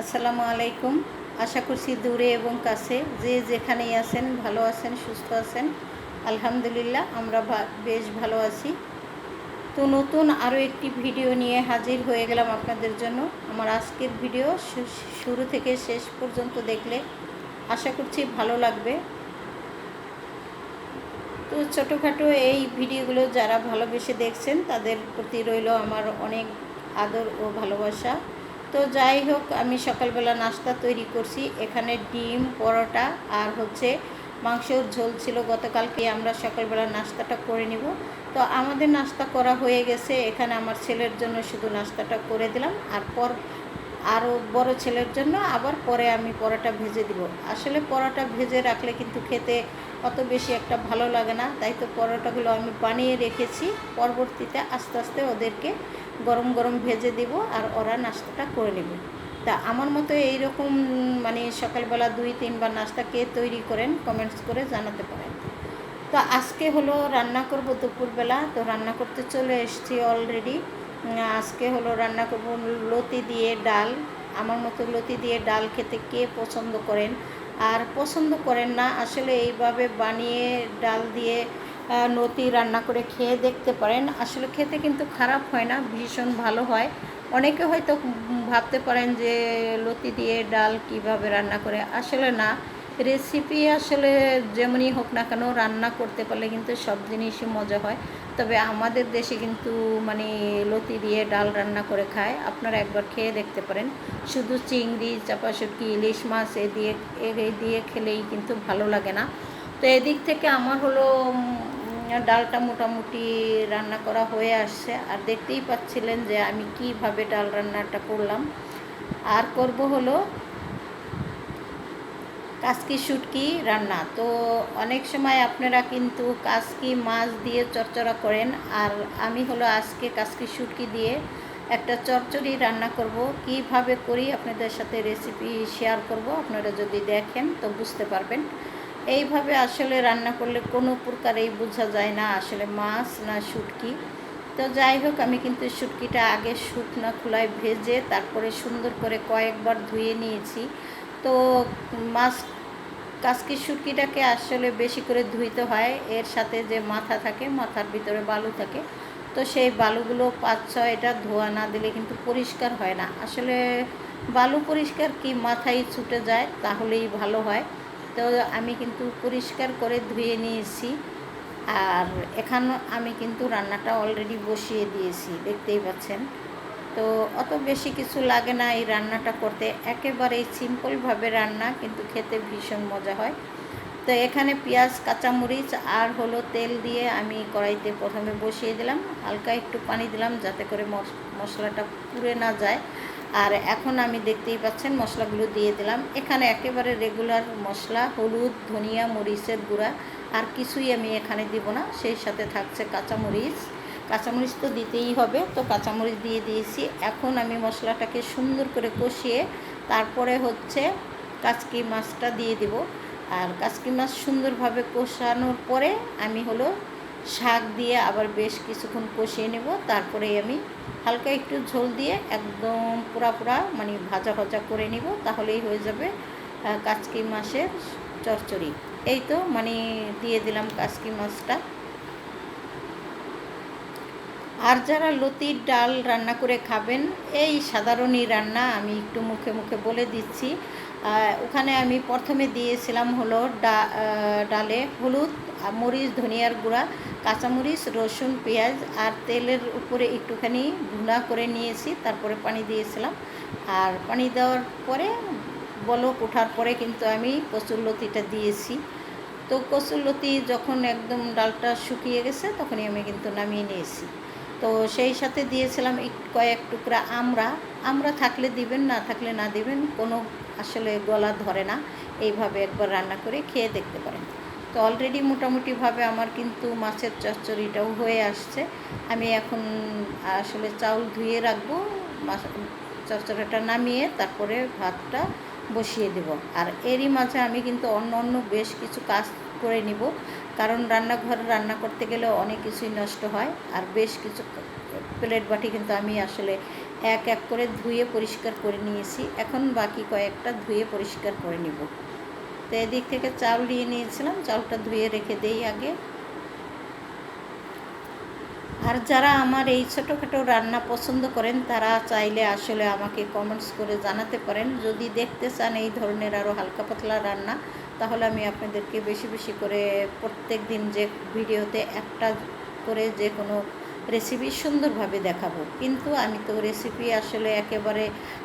আসসালামু আলাইকুম। আশা করছি দূরে এবং কাছে যে যেখানেই আছেন, ভালো আছেন, সুস্থ আছেন, আলহামদুলিল্লাহ আমরা বেশ ভালো আছি। তো নতুন আরও একটি ভিডিও নিয়ে হাজির হয়ে গেলাম আপনাদের জন্য। আমার আজকের ভিডিও শুরু থেকে শেষ পর্যন্ত দেখলে আশা করছি ভালো লাগবে। তো ছোটোখাটো এই ভিডিওগুলো যারা ভালোবেসে দেখছেন, তাদের প্রতি রইল আমার অনেক আদর ও ভালোবাসা। তো যাই হোক, আমি সকালবেলা নাস্তা তৈরি করছি। এখানে ডিম, পরোটা আর হচ্ছে মাংসর ঝোল ছিল। গতকালকে আমরা সকালবেলা নাস্তাটা করে নিব। তো আমাদের নাস্তা করা হয়ে গেছে। এখানে আমার ছেলের জন্য শুধু নাস্তাটা করে দিলাম। আর পর আরও বড় ছেলের জন্য আবার পরে আমি পরোটা ভেজে দিব। আসলে পরোটা ভেজে রাখলে কিন্তু খেতে অত বেশি একটা ভালো লাগে না। তাই তো পরোটাগুলো আমি বানিয়ে রেখেছি। পরবর্তীতে আস্তে আস্তে ওদেরকে গরম গরম ভেজে দিব আর ওরা নাস্তাটা করে নেবে। তা আমার মতো এইরকম মানে সকালবেলা দুই তিনবার নাস্তা কে তৈরি করেন কমেন্টস করে জানাতে পারেন। তো আজকে হলো রান্না করব দুপুরবেলা। তো রান্না করতে চলে এসেছি অলরেডি। আজকে হলো রান্না করব লতি দিয়ে ডাল। আমার মতো লতি দিয়ে ডাল খেতে কে পছন্দ করেন? আর পছন্দ করেন না, আসলে এইভাবে বানিয়ে ডাল দিয়ে নতি রান্না করে খেয়ে দেখতে পারেন। আসলে খেতে কিন্তু খারাপ হয় না, ভীষণ ভালো হয়। অনেকে হয়তো ভাবতে পারেন যে লতি দিয়ে ডাল কীভাবে রান্না করে, আসলে না। রেসিপি আসলে যেমনই হোক না কেন রান্না করতে পারলে কিন্তু সব জিনিসই মজা হয়। তবে আমাদের দেশে কিন্তু মানে লতি দিয়ে ডাল রান্না করে খায়। আপনারা একবার খেয়ে দেখতে পারেন। শুধু চিংড়ি চাপাশুটকি ইলিশ মাছ এ দিয়ে এ দিয়ে খেলেই কিন্তু ভালো লাগে না। তো এদিক থেকে আমার হলো ডালটা মোটামুটি রান্না করা হয়ে আসছে। আর দেখতেই পাচ্ছিলেন যে আমি কীভাবে ডাল রান্নাটা করলাম। আর করব হলো কাসকি, শুটকি রান্না। তো অনেক সময় আপনারা কিন্তু কাসকি, মাছ দিয়ে চচ্চড়া করেন। আর আমি হলো আজকে কাসকি, শুটকি দিয়ে একটা চচ্চড়ি রান্না করব। কীভাবে করি আপনাদের সাথে রেসিপি শেয়ার করব, আপনারা যদি দেখেন তো বুঝতে পারবেন। এইভাবে আসলে রান্না করলে কোনো প্রকারেই বোঝা যায় না আসলে মাছ না শুটকি। তো যাই হোক, আমি কিন্তু শুটকিটা আগে শুকনো খোলায় ভেজে তারপরে সুন্দর করে কয়েকবার ধুয়ে নিয়েছি। তো মাছ কাসকি শুটকিটাকে আসলে বেশি করে ধুইতে হয়। এর সাথে যে মাথা থাকে, মাথার ভিতরে বালু থাকে। তো সেই বালুগুলো পাঁচ, ছয়টা ধোয়া না দিলে কিন্তু পরিষ্কার হয় না। আসলে বালু পরিষ্কার কি মাথায় ছুটে যায় তাহলেই ভালো হয়। তো আমি কিন্তু পরিষ্কার করে ধুয়ে নিয়েছি। আর এখানে আমি কিন্তু রান্নাটা অলরেডি বসিয়ে দিয়েছি, দেখতেই পাচ্ছেন। তো অত বেশি কিছু লাগে না এই রান্নাটা করতে। একেবারেই সিম্পলভাবে রান্না, কিন্তু খেতে ভীষণ মজা হয়। তো এখানে পেঁয়াজ, কাঁচামরিচ আর হলো তেল দিয়ে আমি কড়াইতে প্রথমে বসিয়ে দিলাম। হালকা একটু পানি দিলাম যাতে করে মশ- মশলাটা পুড়ে না যায়। আর এখন আমি দেখতেই পাচ্ছেন মশলাগুলো দিয়ে দিলাম। এখানে একেবারে রেগুলার মশলা, হলুদ, ধনিয়া, মরিচের গুঁড়া আর কিছুই আমি এখানে দিব না। সেই সাথে থাকছে কাঁচামরিচ কাঁচামরিচ তো দিতেই হবে। তো কাঁচামরিচ দিয়ে দিয়েছি। এখন আমি মশলাটাকে সুন্দর করে কষিয়ে তারপরে হচ্ছে কাচকি মাছটা দিয়ে দিব। আর কাচকি মাছ সুন্দরভাবে কষানোর পরে আমি হলো শাক দিয়ে আবার বেশ কিছুক্ষণ কষিয়ে নেব। তারপরেই আমি হালকা একটু ঝোল দিয়ে একদম পুরা পুরা মানে ভাজা ভাজা করে নিব। তাহলেই হয়ে যাবে কাচকি মাছের চচ্চড়ি। এই তো মানে দিয়ে দিলাম কাচকি মাছটা। আর যারা লতির ডাল রান্না করে খাবেন, এই সাধারণই রান্না আমি একটু মুখে মুখে বলে দিচ্ছি। ওখানে আমি প্রথমে দিয়েছিলাম হলো ডা ডালে হলুদ, মরিচ, ধনিয়ার গুঁড়া, কাঁচামরিচ, রসুন, পেঁয়াজ আর তেলের উপরে একটুখানি ভুনা করে নিয়েছি, তারপরে পানি দিয়েছিলাম। আর পানি দেওয়ার পরে, বলক ওঠার পরে কিন্তু আমি কচুর লতিটা দিয়েছি। তো কচুর লতি যখন একদম ডালটা শুকিয়ে গেছে, তখনই আমি কিন্তু নামিয়ে নিয়েছি। তো সেই সাথে দিয়েছিলাম কয়েক টুকরা আমরা আমরা থাকলে দিবেন, না থাকলে না দিবেন, কোনো আসলে গলা ধরে না। এইভাবে একবার রান্না করে খেয়ে দেখতে পারেন। তো অলরেডি মোটামুটিভাবে আমার কিন্তু মাছের চচ্চড়িটাও হয়ে আসছে। আমি এখন আসলে চাউল ধুয়ে রাখব, মাছ, চচ্চড়িটা নামিয়ে তারপরে ভাতটা বসিয়ে দেব। আর এরই মাঝে আমি কিন্তু অন্য অন্য বেশ কিছু কাজ করে নিব। কারণ রান্নাঘরে রান্না করতে গেলে অনেক কিছুই নষ্ট হয়। আর বেশ কিছু প্লেট বাটি কিন্তু আমি আসলে এক এক করে ধুয়ে পরিষ্কার করে নিয়েছি। এখন বাকি কয়েকটা ধুয়ে পরিষ্কার করে নিব। তো এদিক থেকে চাল নিয়ে নিয়েছিলাম। চালটা ধুয়ে রেখে দেই আগে। আর যারা আমার এই ছোটোখাটো রান্না পছন্দ করেন, তারা চাইলে আসলে আমাকে কমেন্টস করে জানাতে পারেন। যদি দেখতে চান এই ধরনের আরও হালকা পাতলা রান্না তাহলে আমি আপনাদেরকে বেশি বেশি করে প্রত্যেক দিন যে ভিডিওতে একটা করে যে কোনো রেসিপি সুন্দরভাবে দেখাবো। কিন্তু আমি তো রেসিপি আসলে একেবারে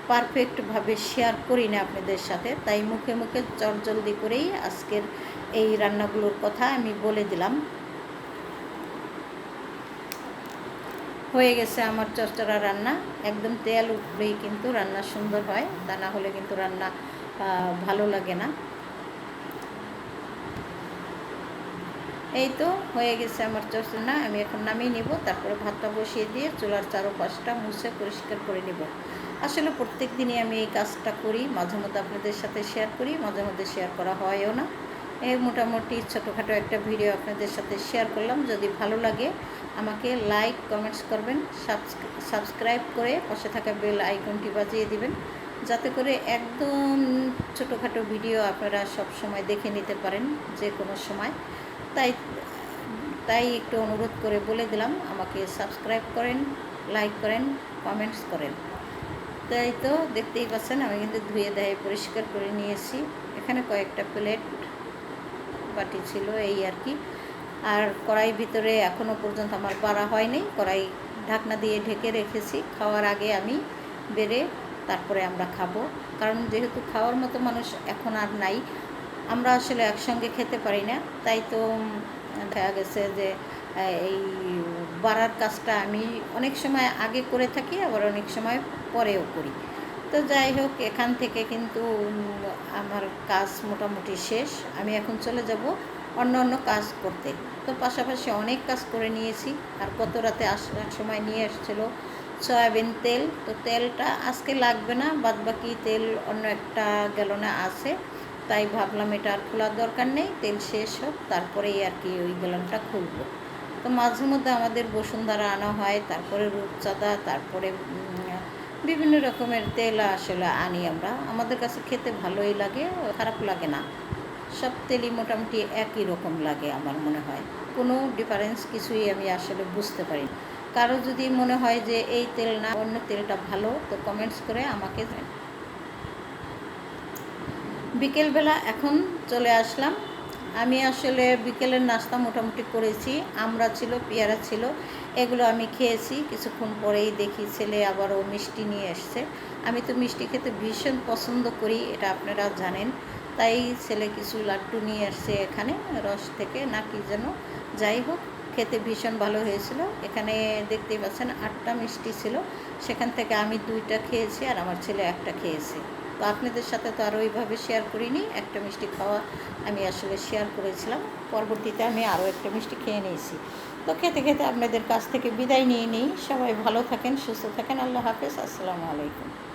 পারফেক্টভাবে শেয়ার করি না আপনাদের সাথে। তাই মুখে মুখে চটজলদি করেই আজকের এই রান্নাগুলোর কথা আমি বলে দিলাম। হয়ে গেছে আমার চরচরা রান্না। একদম তেল উঠলেই কিন্তু রান্না সুন্দর হয়। তা না হলে কিন্তু রান্না ভালো লাগে না। এই তো হয়ে গেছে আমার চরচনা আমি এখন নামিয়ে নিব, তারপরে ভাতটা বসিয়ে দিয়ে চুলার চারোপাশটা মুছে পরিষ্কার করে নিব। আসলে প্রত্যেক দিনই আমি এই কাজটা করি, মাঝে মধ্যে আপনাদের সাথে শেয়ার করি, মাঝে মধ্যে শেয়ার করা হয়ও না। এই মোটামুটি ছোটোখাটো একটা ভিডিও আপনাদের সাথে শেয়ার করলাম, যদি ভালো লাগে আমাকে লাইক কমেন্টস করবেন সাবস্ক্রাইব করে পাশে থাকা বেল আইকনটি বাজিয়ে দিবেন, যাতে করে একদম ছোটোখাটো ভিডিও আপনারা সব সময় দেখে নিতে পারেন যে কোনো সময়। তাই তাই একটু অনুরোধ করে বলে দিলাম, আমাকে সাবস্ক্রাইব করেন লাইক করেন কমেন্টস করেন। তাই তো দেখতেই পাচ্ছেন, আমি কিন্তু ধুয়ে দেয় পরিষ্কার করে নিয়েছি। এখানে কয়েকটা প্লেট বাটি ছিল, এই আর কি। আর কড়াই ভিতরে এখনও পর্যন্ত আমার বাড়া হয়নি, কড়াই ঢাকনা দিয়ে ঢেকে রেখেছি। খাওয়ার আগে আমি বেড়ে তারপরে আমরা খাব। কারণ যেহেতু খাওয়ার মতো মানুষ এখন আর নাই আমরা আসলে একসঙ্গে খেতে পারি না। তাই তো দেখা গেছে যে এই বাড়ার কাজটা আমি অনেক সময় আগে করে থাকি, আবার অনেক সময় পরেও করি। তো যাই হোক, এখান থেকে কিন্তু আমার কাজ মোটামুটি শেষ। আমি এখন চলে যাব অন্য অন্য কাজ করতে। তো পাশাপাশি অনেক কাজ করে নিয়েছি। আর কত রাতে আসার সময় নিয়ে এসেছিল সয়াবিন তেল। তো তেলটা আজকে লাগবে না বাদ বাকি তেল অন্য একটা গ্যালনে আছে। তাই ভাবলাম এটা আর খোলার দরকার নেই, তেল শেষ হোক, তারপরেই আর কি ওই গ্যালনটা খুলবো। তো মাঝে মধ্যে আমাদের বসুন্ধরা আনা হয়, তারপরে রূপচাঁদা, তারপরে বিভিন্ন রকমের তেল আসলে আনি আমরা। আমাদের কাছে খেতে ভালোই লাগে, খারাপ লাগে না। সব তেলই মোটামুটি একই রকম লাগে আমার মনে হয়। কোনো ডিফারেন্স কিছুই আমি আসলে বুঝতে পারি কারও যদি মনে হয় যে এই তেল না, অন্য তেলটা ভালো, তো কমেন্টস করে আমাকে বিকেলবেলা এখন চলে আসলাম। আমি আসলে বিকেলের নাস্তা মোটামুটি করেছি। আমরা ছিল, পেয়ারা ছিল, এগুলো আমি খেয়েছি। কিছুক্ষণ পরেই দেখি ছেলে আবারও মিষ্টি নিয়ে এসছে। আমি তো মিষ্টি খেতে ভীষণ পছন্দ করি, এটা আপনারা জানেন। তাই ছেলে কিছু লাড্ডু নিয়ে আসছে এখানে, রস থেকে, না কি যেন। যাই হোক, খেতে ভীষণ ভালো হয়েছিল। এখানে দেখতেই পাচ্ছেন আটটা মিষ্টি ছিল। সেখান থেকে আমি দুইটা খেয়েছি আর আমার ছেলে একটা খেয়েছে। তো আপনাদের সাথে তো আর ওইভাবে শেয়ার করিনি। একটা মিষ্টি খাওয়া আমি আসলে শেয়ার করেছিলাম। পরবর্তীতে আমি আরও একটা মিষ্টি খেয়ে নিয়েছি। তো খেতে খেতে আপনাদের কাছ থেকে বিদায় নিয়ে নিই। সবাই ভালো থাকেন, সুস্থ থাকেন। আল্লাহ হাফেজ। আসসালামু আলাইকুম।